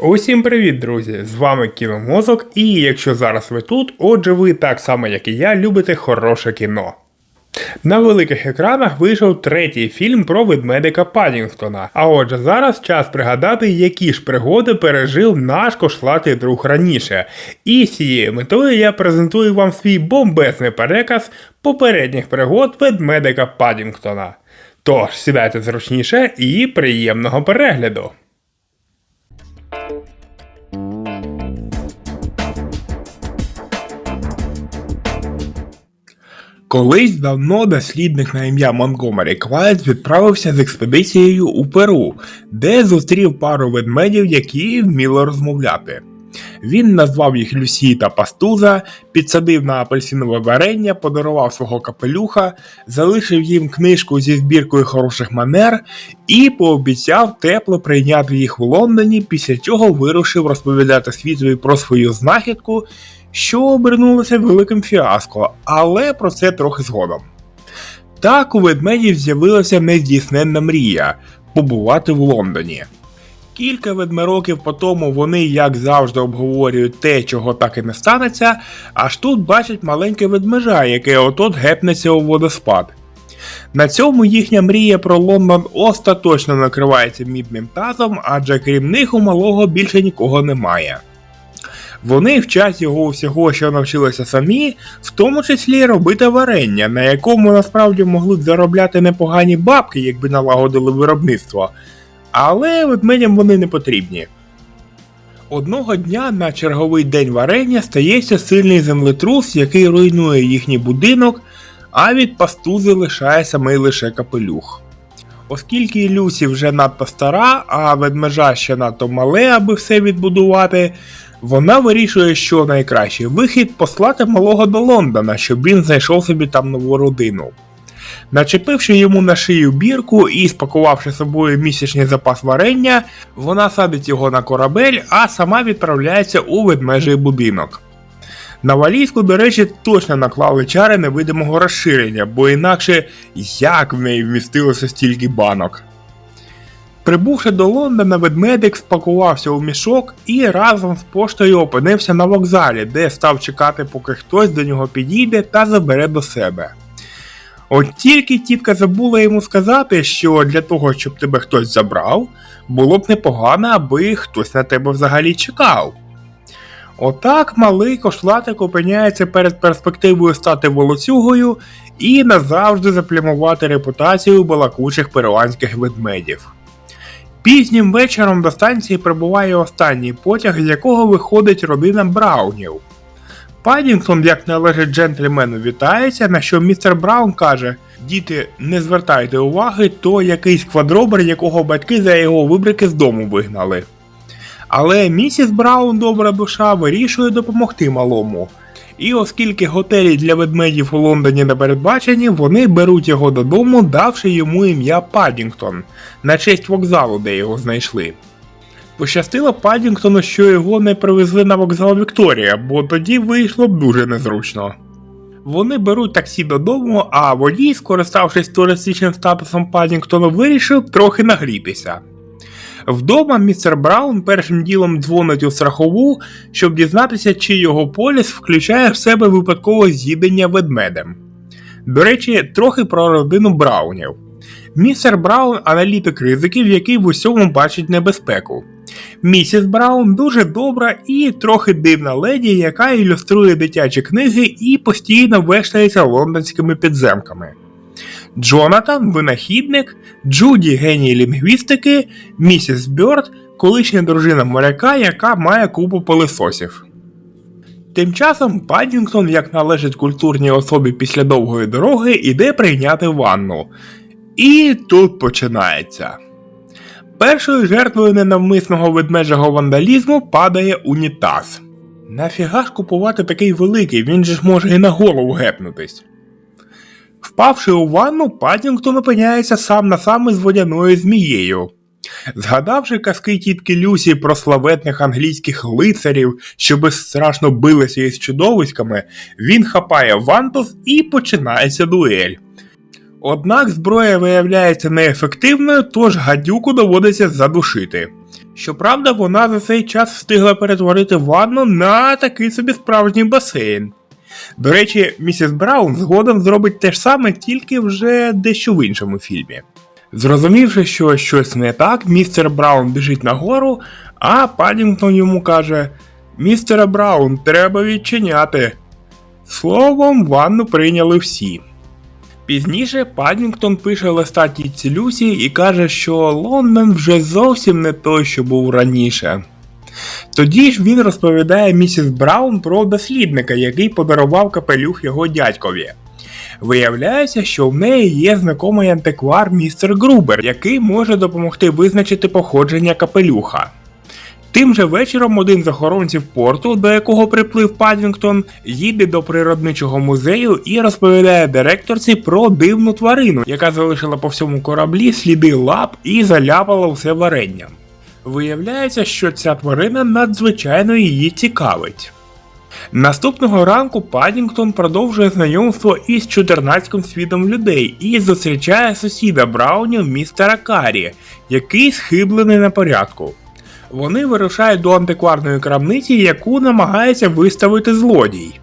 Усім привіт, друзі! З вами Кіномозок, і якщо зараз ви тут, отже, ви так само, як і я, любите хороше кіно. На великих екранах вийшов третій фільм про ведмедика Падінгтона. А отже, зараз час пригадати, які ж пригоди пережив наш кошлатий друг раніше. І з цією метою я презентую вам свій бомбезний переказ попередніх пригод ведмедика Падінгтона. Тож сідайте зручніше і приємного перегляду! Колись давно дослідник на ім'я Монгомері Клайд відправився з експедицією у Перу, де зустрів пару ведмедів, які вміли розмовляти. Він назвав їх Люсі та Пастуза, підсадив на апельсинове варення, подарував свого капелюха, залишив їм книжку зі збіркою хороших манер і пообіцяв тепло прийняти їх у Лондоні, після чого вирушив розповідати світові про свою знахідку, що обернулося великим фіаско, але про це трохи згодом. Так у ведмедів з'явилася нездійсненна мрія побувати в Лондоні. Кілька ведмероків по тому вони, як завжди, обговорюють те, чого так і не станеться, аж тут бачать маленьке ведмежа, яке отот гепнеться у водоспад. На цьому їхня мрія про Лондон остаточно накривається мідним тазом, адже крім них у малого більше нікого немає. Вони вчать його усього, що навчилися самі, в тому числі робити варення, на якому насправді могли б заробляти непогані бабки, якби налагодили виробництво. Але ведмедям вони не потрібні. Одного дня на черговий день варення стається сильний землетрус, який руйнує їхній будинок, а від пастузи лишає самий лише капелюх. Оскільки Люсі вже надто стара, а ведмежа ще надто мале, аби все відбудувати, вона вирішує, що найкращий вихід послати малого до Лондона, щоб він знайшов собі там нову родину. Начепивши йому на шию бірку і спакувавши собою місячний запас варення, вона садить його на корабель, а сама відправляється у ведмежий будинок. На валізку, до речі, точно наклали чари невидимого розширення, бо інакше як в неї вмістилося стільки банок. Прибувши до Лондона, ведмедик спакувався у мішок і разом з поштою опинився на вокзалі, де став чекати, поки хтось до нього підійде та забере до себе. От тільки тітка забула йому сказати, що для того, щоб тебе хтось забрав, було б непогано, аби хтось на тебе взагалі чекав. Отак малий кошлатик опиняється перед перспективою стати волоцюгою і назавжди заплямувати репутацію балакучих перуанських ведмедів. Пізнім вечором до станції прибуває останній потяг, з якого виходить родина Браунів. Падінгтон, як належить джентльмену, вітається, на що містер Браун каже: Діти, не звертайте уваги, то якийсь квадробер, якого батьки за його вибрики з дому вигнали. Але місіс Браун, добра душа, вирішує допомогти малому. І оскільки готелі для ведмедів у Лондоні не передбачені, вони беруть його додому, давши йому ім'я Падінгтон на честь вокзалу, де його знайшли. Пощастило Падінгтону, що його не привезли на вокзал Вікторія, бо тоді вийшло б дуже незручно. Вони беруть таксі додому, а водій, скориставшись туристичним статусом Падінгтона, вирішив трохи нагрітися. Вдома містер Браун першим ділом дзвонить у страхову, щоб дізнатися, чи його поліс включає в себе випадкове з'їдення ведмедем. До речі, трохи про родину Браунів. Містер Браун аналітик ризиків, який в усьому бачить небезпеку. Місіс Браун дуже добра і трохи дивна леді, яка ілюструє дитячі книги і постійно вештається лондонськими підземками. Джонатан винахідник, Джуді геній лінгвістики, місіс Бьорд, колишня дружина моряка, яка має купу пилисосів. Тим часом Паддінгтон, як належить культурній особі після довгої дороги, іде прийняти ванну. І тут починається. Першою жертвою ненавмисного ведмежого вандалізму падає унітаз. Нафіга ж купувати такий великий, він же ж може і на голову гепнутись. Впавши у ванну, Падінгтон опиняється сам на сам із водяною змією. Згадавши казки тітки Люсі про славетних англійських лицарів, що безстрашно билися із чудовиськами, він хапає вантус і починається дуель. Однак зброя виявляється неефективною, тож гадюку доводиться задушити. Щоправда, вона за цей час встигла перетворити ванну на такий собі справжній басейн. До речі, місіс Браун згодом зробить те ж саме, тільки вже дещо в іншому фільмі. Зрозумівши, що щось не так, містер Браун біжить нагору, а Падінгтон йому каже: Містере Браун, треба відчиняти. Словом, ванну прийняли всі. Пізніше Падінгтон пише листа тітці Люсі і каже, що Лондон вже зовсім не той, що був раніше. Тоді ж він розповідає місіс Браун про дослідника, який подарував капелюх його дядькові. Виявляється, що в неї є знайомий антиквар містер Грубер, який може допомогти визначити походження капелюха. Тим же вечором один з охоронців порту, до якого приплив Паддінгтон, їде до природничого музею і розповідає директорці про дивну тварину, яка залишила по всьому кораблі сліди лап і заляпала все варенням. Виявляється, що ця тварина надзвичайно її цікавить. Наступного ранку Падінгтон продовжує знайомство із чудернацьким світом людей і зустрічає сусіда Браунів містера Карі, який схиблений на порядку. Вони вирушають до антикварної крамниці, яку намагається виставити злодій.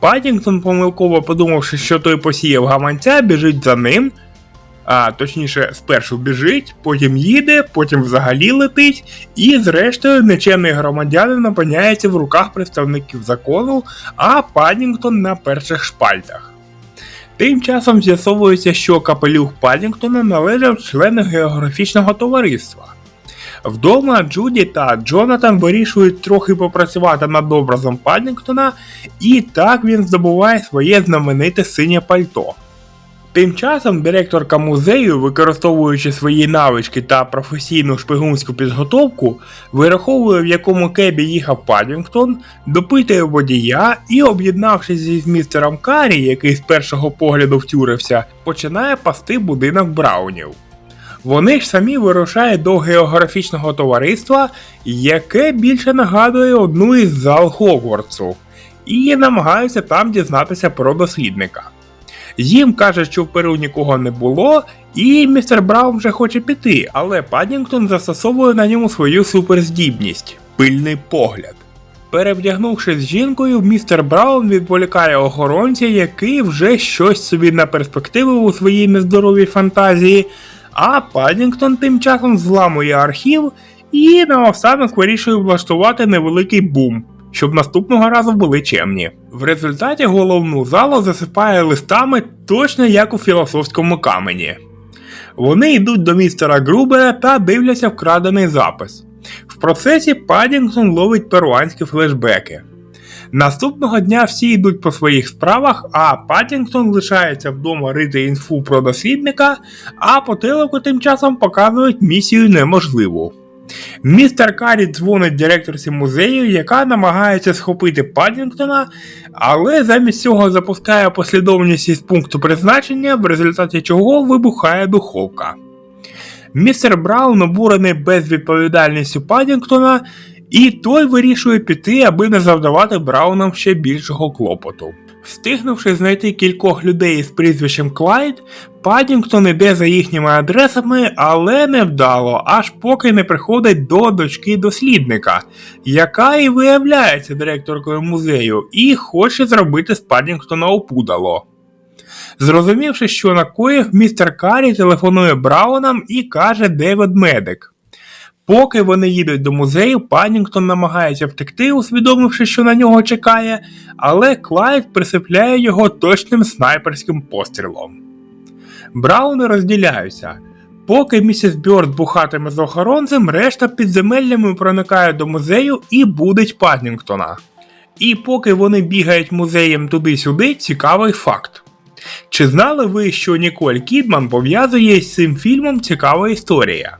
Падінгтон, помилково подумавши, що той посіяв гаманця, біжить за ним, а точніше, спершу біжить, потім їде, потім взагалі летить, і зрештою нечемний громадянин опиняється в руках представників закону, а Падінгтон на перших шпальтах. Тим часом з'ясовується, що капелюх Падінгтона належав члену географічного товариства. Вдома Джуді та Джонатан вирішують трохи попрацювати над образом Паддінгтона, і так він здобуває своє знамените синє пальто. Тим часом директорка музею, використовуючи свої навички та професійну шпигунську підготовку, вираховує, в якому кебі їхав Паддінгтон, допитує водія і, об'єднавшись зі містером Карі, який з першого погляду втюрився, починає пасти будинок Браунів. Вони ж самі вирушають до географічного товариства, яке більше нагадує одну із зал Хогвартсу, і намагаються там дізнатися про дослідника. Їм кажуть, що в нікого не було, і містер Браун вже хоче піти, але Паддінгтон застосовує на ньому свою суперздібність пильний погляд. Перевдягнувшись з жінкою, містер Браун відволікає охоронця, який вже щось собі на перспективу у своїй нездоровій фантазії, а Паддінгтон тим часом зламує архів і наостанок вирішує влаштувати невеликий бум, щоб наступного разу були чемні. В результаті головну залу засипає листами точно як у філософському камені. Вони йдуть до містера Грубера та дивляться вкрадений запис. В процесі Паддінгтон ловить перуанські флешбеки. Наступного дня всі йдуть по своїх справах, а Паттінгтон лишається вдома рити інфу про дослідника, а по тим часом показують місію неможливу. Містер Карі дзвонить директорці музею, яка намагається схопити Паддінгтона, але замість цього запускає послідовність із пункту призначення, в результаті чого вибухає духовка. Містер Браун обурений безвідповідальністю Паддінгтона, і той вирішує піти, аби не завдавати Браунам ще більшого клопоту. Встигнувши знайти кількох людей з прізвищем Клайд, Паддінгтон іде за їхніми адресами, але невдало, аж поки не приходить до дочки дослідника, яка і виявляється директоркою музею, і хоче зробити з Паддінгтона опудало. Зрозумівши, що накоїв, містер Карі телефонує Браунам і каже, де ведмедик. Поки вони їдуть до музею, Паннінгтон намагається втекти, усвідомивши, що на нього чекає, але Клайд присипляє його точним снайперським пострілом. Брауни розділяються. Поки місіс Бьорд бухатиме з охоронцем, решта підземеллями проникає до музею і будить Паддінгтона. І поки вони бігають музеєм туди-сюди, цікавий факт. Чи знали ви, що Ніколь Кідман пов'язує з цим фільмом цікава історія?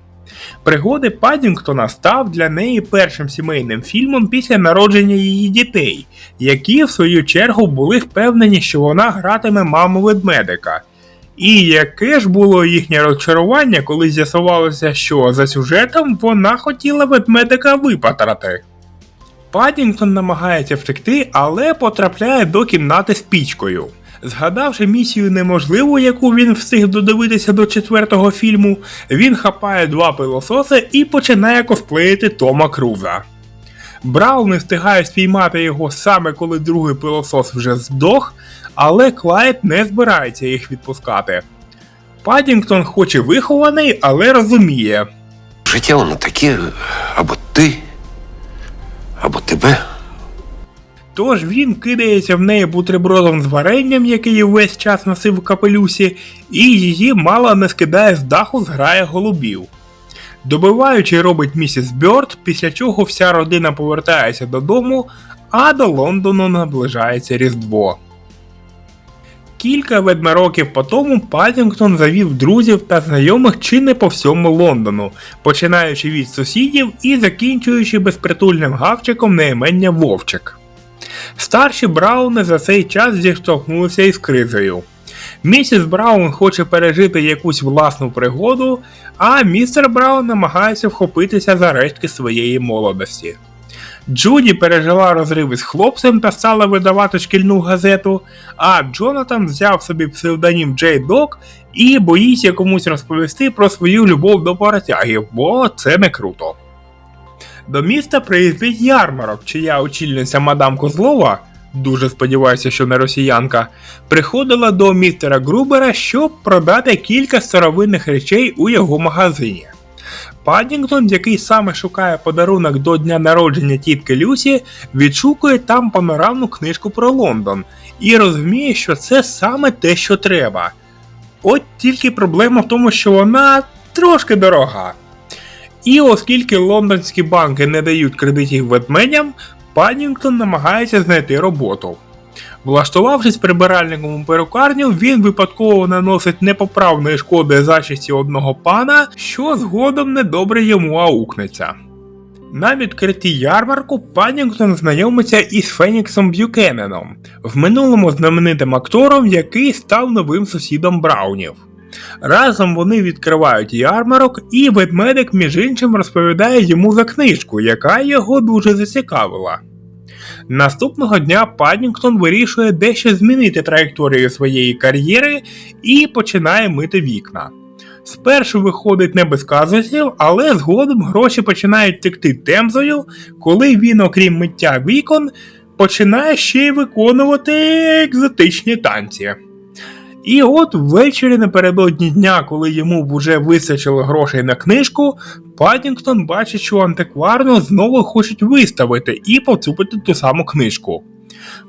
Пригоди Паддінгтона став для неї першим сімейним фільмом після народження її дітей, які в свою чергу були впевнені, що вона гратиме маму ведмедика. І яке ж було їхнє розчарування, коли з'ясувалося, що за сюжетом вона хотіла ведмедика випатрати. Паддінгтон намагається втекти, але потрапляє до кімнати з пічкою. Згадавши місію неможливу, яку він встиг додивитися до четвертого фільму, він хапає два пилососи і починає косплеїти Тома Круза. Браун не встигає спіймати його саме коли другий пилосос вже здох, але Клайд не збирається їх відпускати. Падінгтон хоч і вихований, але розуміє. Життя воно таке, або ти, або тебе. Тож він кидається в неї бутербродом з варенням, який весь час носив в капелюсі, і її мало не скидає з даху зграє голубів. Добиваючи робить місіс Бьорд, після чого вся родина повертається додому, а до Лондону наближається Різдво. Кілька ведмароків по тому Падінгтон завів друзів та знайомих чи не по всьому Лондону, починаючи від сусідів і закінчуючи безпритульним гавчиком на імення Вовчик. Старші Брауни за цей час зіштовхнулися із кризою. Місіс Браун хоче пережити якусь власну пригоду, а містер Браун намагається вхопитися за рештки своєї молодості. Джуді пережила розрив із хлопцем та стала видавати шкільну газету, а Джонатан взяв собі псевдонім Джей Док і боїться комусь розповісти про свою любов до паротягів, бо це не круто. До міста приїздить ярмарок, чия очільниця мадам Козлова, дуже сподіваюся, що не росіянка, приходила до містера Грубера, щоб продати кілька старовинних речей у його магазині. Падінгтон, який саме шукає подарунок до дня народження тітки Люсі, відшукує там панорамну книжку про Лондон і розуміє, що це саме те, що треба. От тільки проблема в тому, що вона трошки дорога. І оскільки лондонські банки не дають кредитів ведмедям, Падінгтон намагається знайти роботу. Влаштувавшись прибиральником у перукарню, він випадково наносить непоправної шкоди зачисті одного пана, що згодом недобре йому аукнеться. На відкритті ярмарку Падінгтон знайомиться із Феніксом Б'юкененом, в минулому знаменитим актором, який став новим сусідом Браунів. Разом вони відкривають ярмарок, і ведмедик, між іншим, розповідає йому за книжку, яка його дуже зацікавила. Наступного дня Падінгтон вирішує дещо змінити траєкторію своєї кар'єри і починає мити вікна. Спершу виходить не без казусів, але згодом гроші починають текти темзою, коли він, окрім миття вікон, починає ще й виконувати екзотичні танці. І от ввечері напередодні дня, коли йому вже вистачило грошей на книжку, Падінгтон бачить, що антикварну знову хочуть виставити і поцупити ту саму книжку.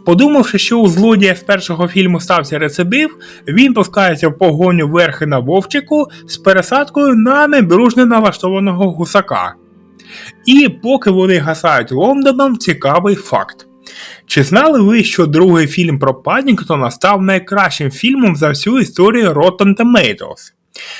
Подумавши, що у злодія з першого фільму стався рецидив, він пускається в погоню верхи на вовчику з пересадкою на недружне налаштованого гусака. І поки вони гасають Лондоном, цікавий факт. Чи знали ви, що другий фільм про Падінгтона став найкращим фільмом за всю історію Rotten Tomatoes?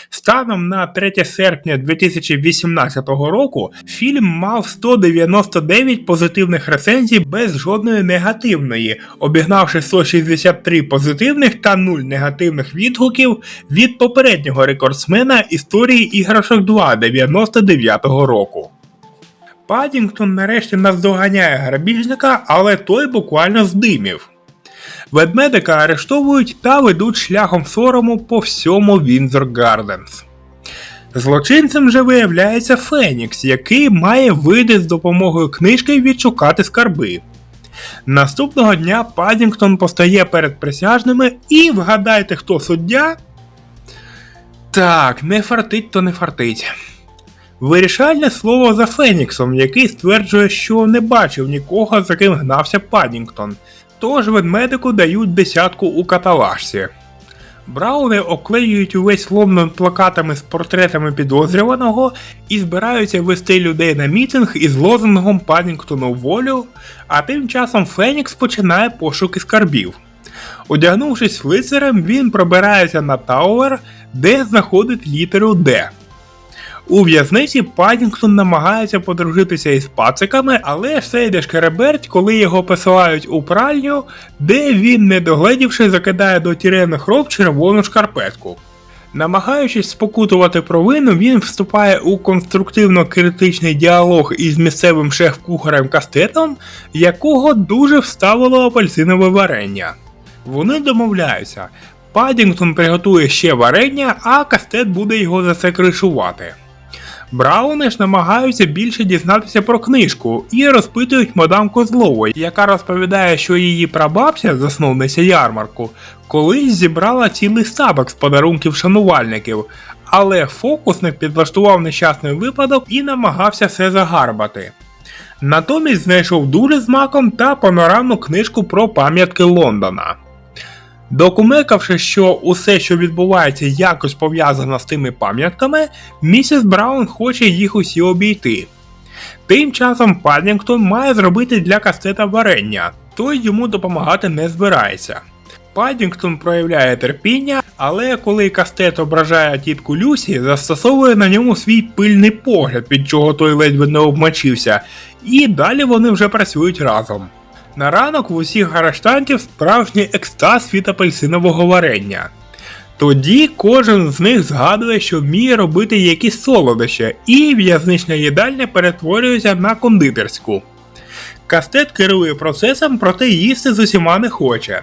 Станом на 3 серпня 2018 року фільм мав 199 позитивних рецензій без жодної негативної, обігнавши 163 позитивних та 0 негативних відгуків від попереднього рекордсмена історії іграшок 2 99 року. Падінгтон нарешті наздоганяє грабіжника, але той буквально здимів. Ведмедика арештовують та ведуть шляхом сорому по всьому Вінзор Гарденс. Злочинцем же виявляється Фенікс, який має вийти з допомогою книжки відшукати скарби. Наступного дня Падінгтон постає перед присяжними і вгадайте, хто суддя. Так, не фартить, то не фартить. Вирішальне слово за Феніксом, який стверджує, що не бачив нікого, за ким гнався Падінгтон. Тож ведмедику дають десятку у каталажці. Брауни оклеюють увесь Лондон плакатами з портретами підозрюваного і збираються вести людей на мітинг із лозунгом Падінгтону волю, а тим часом Фенікс починає пошуки скарбів. Одягнувшись лицарем, він пробирається на Тауер, де знаходить літеру Д. У в'язниці Падінгтон намагається подружитися із пациками, але все йде шкереберть, коли його посилають у пральню, де він, не догледівши, закидає до тірених роб червону шкарпетку. Намагаючись спокутувати провину, він вступає у конструктивно-критичний діалог із місцевим шеф-кухарем Кастетом, якого дуже вставило апельсинове варення. Вони домовляються. Падінгтон приготує ще варення, а кастет буде його за кришувати. Брауни ж намагаються більше дізнатися про книжку і розпитують мадам Козлову, яка розповідає, що її прабабця, засновниця ярмарку, колись зібрала цілий стабок з подарунків шанувальників, але фокусник підлаштував нещасний випадок і намагався все загарбати. Натомість знайшов дуже з маком та панорамну книжку про пам'ятки Лондона. Докумекавши, що усе, що відбувається, якось пов'язано з тими пам'ятками, місіс Браун хоче їх усі обійти. Тим часом Паддінгтон має зробити для кастета варення, той йому допомагати не збирається. Паддінгтон проявляє терпіння, але коли кастет ображає тітку Люсі, застосовує на ньому свій пильний погляд, від чого той ледве не обмочився, і далі вони вже працюють разом. На ранок в усіх арештантів справжній екстаз від апельсинового варення. Тоді кожен з них згадує, що вміє робити якісь солодощі, і в'язнична їдальня перетворюється на кондитерську. Кастет керує процесом, проте їсти з усіма не хоче.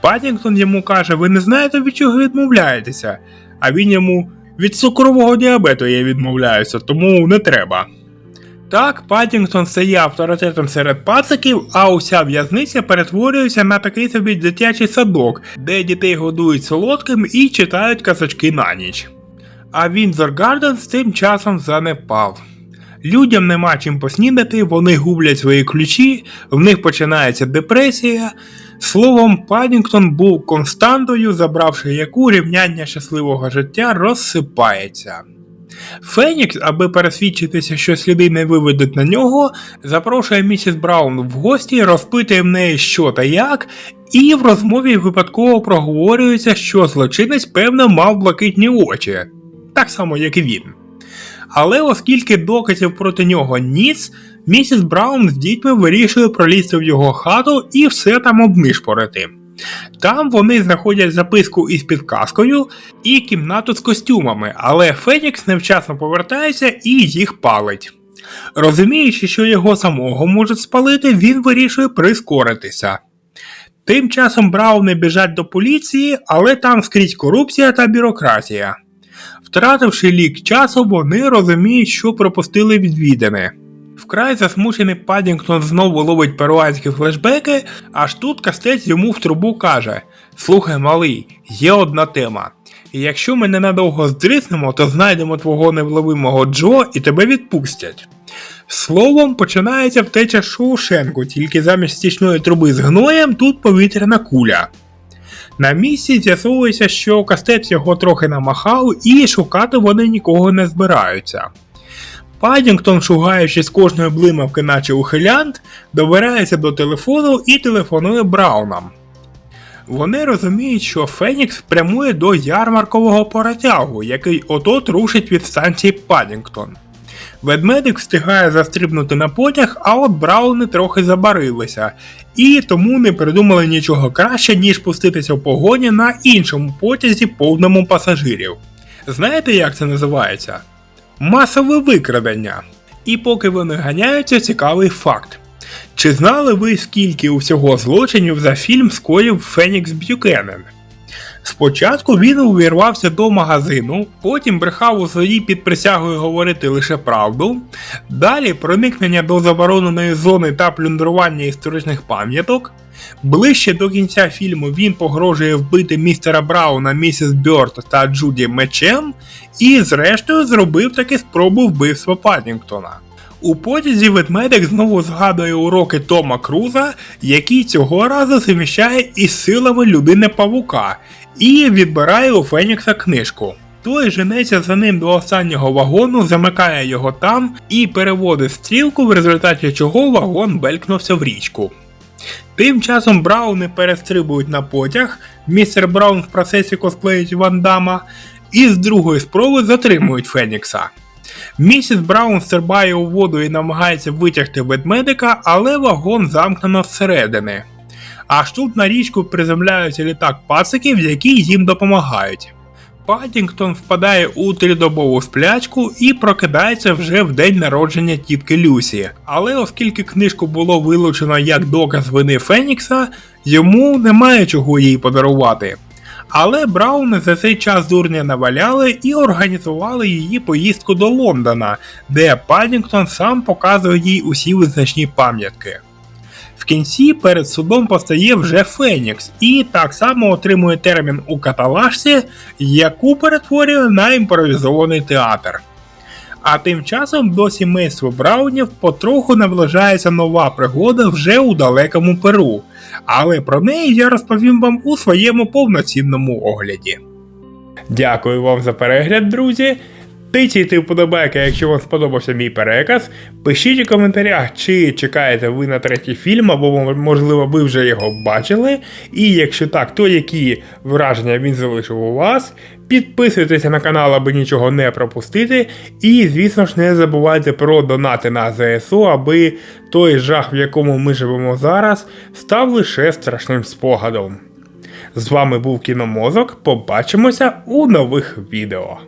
Паттінгтон йому каже: ви не знаєте, від чого відмовляєтеся, а він йому від цукрового діабету я відмовляюся, тому не треба. Так, Паттінгтон стає авторитетом серед пациків, а уся в'язниця перетворюється на такий собі дитячий садок, де дітей годують солодким і читають казочки на ніч. А Вінзор Гарденс тим часом занепав. Людям нема чим поснідати, вони гублять свої ключі, в них починається депресія. Словом, Падінгтон був константою, забравши яку рівняння щасливого життя розсипається. Фенікс, аби пересвідчитися, що сліди не виведуть на нього, запрошує місіс Браун в гості, розпитує в неї, що та як, і в розмові випадково проговорюється, що злочинець, певно, мав блакитні очі, так само, як і він. Але оскільки доказів проти нього ніц, місіс Браун з дітьми вирішує пролізти в його хату і все там обнишпорити. Там вони знаходять записку із підказкою і кімнату з костюмами, але Фенікс невчасно повертається і їх палить. Розуміючи, що його самого можуть спалити, він вирішує прискоритися. Тим часом Брауни біжать до поліції, але там скрізь корупція та бюрократія. Втративши лік часу, вони розуміють, що пропустили відвідини. Вкрай засмучений Падінгтон знову ловить перуанські флешбеки, аж тут кастець йому в трубу каже: Слухай, малий, є одна тема. І якщо ми ненадовго здриснемо, то знайдемо твого невловимого Джо і тебе відпустять. Словом, починається втеча Шоушенку, тільки замість стічної труби з гноєм тут повітряна куля. На місці з'ясовується, що кастець його трохи намахав, і шукати вони нікого не збираються. Падінгтон, шугаючи з кожної блимавки, наче ухилянт, добирається до телефону і телефонує Браунам. Вони розуміють, що Фенікс прямує до ярмаркового поротягу, який отот рушить від станції Падінгтон. Ведмедик встигає застрибнути на потяг, а от Брауни трохи забарилися, і тому не придумали нічого краще, ніж пуститися в погоні на іншому потязі повному пасажирів. Знаєте, як це називається? Масове викрадення. І поки вони ганяються, цікавий факт. Чи знали ви, скільки усього злочинів за фільм скоїв Фенікс Б'юкенен? Спочатку він увірвався до магазину, потім брехав у своїй під присягою говорити лише правду, далі проникнення до забороненої зони та плюндрування історичних пам'яток. Ближче до кінця фільму він погрожує вбити містера Брауна, місіс Бьорд та Джуді мечем, і зрештою зробив таки спробу вбивства Падінгтона. У потязі ведмедик знову згадує уроки Тома Круза, який цього разу заміщає із силами людини павука, і відбирає у Фенікса книжку. Той женеться за ним до останнього вагону, замикає його там і переводить стрілку, в результаті чого вагон белькнувся в річку. Тим часом Брауни перестрибують на потяг, містер Браун в процесі косплеїть Ван Дама, і з другої спроби затримують Фенікса. Місіс Браун стрибає у воду і намагається витягти ведмедика, але вагон замкнено зсередини. Аж тут на річку приземляється літак пациків, які їм допомагають. Паддінгтон впадає у тридобову сплячку і прокидається вже в день народження тітки Люсі. Але оскільки книжку було вилучено як доказ вини Фенікса, йому немає чого їй подарувати. Але Брауни за цей час дурня наваляли і організували її поїздку до Лондона, де Паддінгтон сам показує їй усі визначні пам'ятки. Кінці перед судом постає вже Фенікс і так само отримує термін у каталажці, яку перетворює на імпровізований театр. А тим часом до сімейства Браунів потроху наближається нова пригода вже у далекому Перу, але про неї я розповім вам у своєму повноцінному огляді. Дякую вам за перегляд, друзі. Тицяйте вподобайки, якщо вам сподобався мій переказ. Пишіть у коментарях, чи чекаєте ви на третій фільм, або можливо ви вже його бачили. І якщо так, то які враження він залишив у вас. Підписуйтеся на канал, аби нічого не пропустити. І, звісно ж, не забувайте про донати на ЗСУ, аби той жах, в якому ми живемо зараз, став лише страшним спогадом. З вами був Кіномозок. Побачимося у нових відео.